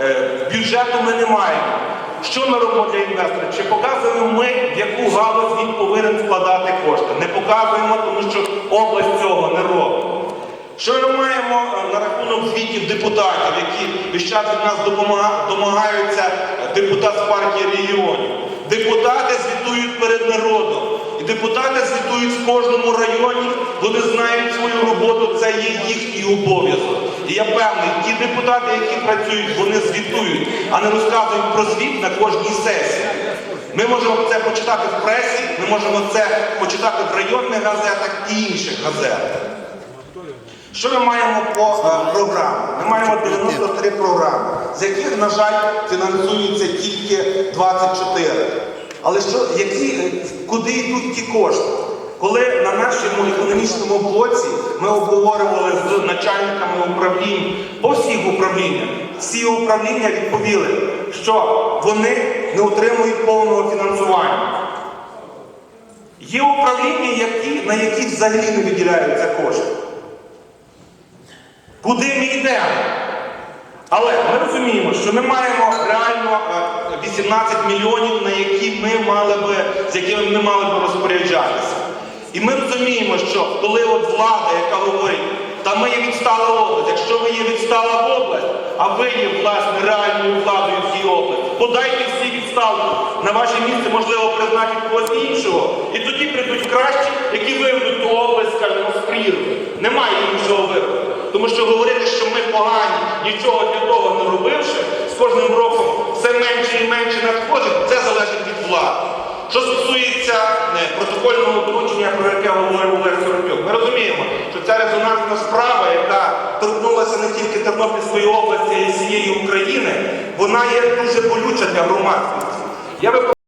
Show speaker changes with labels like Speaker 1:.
Speaker 1: Е, Бюджету ми не маємо. Що ми робимо для інвестора? Чи показуємо ми, в яку галузь він повинен вкладати кошти? Не показуємо, тому що область цього не робить. Що ми маємо е, на рахунок звітів депутатів, які весь час від нас домагаються е, депутат з партії регіонів? Депутати звітують перед народом. І депутати звітують в кожному районі, вони знають свою роботу, це є їхній обов'язок. І я певний, ті депутати, які працюють, вони звітують, а не розказують про звіт на кожній сесії. Ми можемо це почитати в пресі, ми можемо це почитати в районних газетах і інших газетах. Що ми маємо по е, програмам? Ми маємо 93 програми, з яких, на жаль, фінансується тільки 24. Але що, які, е, куди йдуть ті кошти? Коли на нашому економічному блоці ми обговорювали з начальниками управлінь по всіх управліннях, всі управління відповіли, що вони не отримують повного фінансування. Є управління, які, на які взагалі не виділяються кошти. Куди ми йдемо? Але ми розуміємо, що ми маємо реально е, 18 мільйонів, на які ми мали би, з якими ми мали би розпоряджатися. І ми розуміємо, що коли от влада, яка говорить, та ми є відстала область, якщо ви є відстала область, а ви є власне реальною владою в цій області, подайте всі відставку. На ваше місце можливо призначить когось іншого. І тоді прийдуть кращі, які виведуть ту область, скажімо, з прірви. Немає іншого виходу. Тому що говорити, що ми погані, нічого для того не робивши, з кожним роком все менше і менше надходить, це залежить від влади. Що стосується е, протокольного доручення, про яке говорив Олег Сорокюк, ми розуміємо, що ця резонансна справа, яка торкнулася не тільки Тернопільської області, а й всієї України, вона є дуже болюча для громадськості.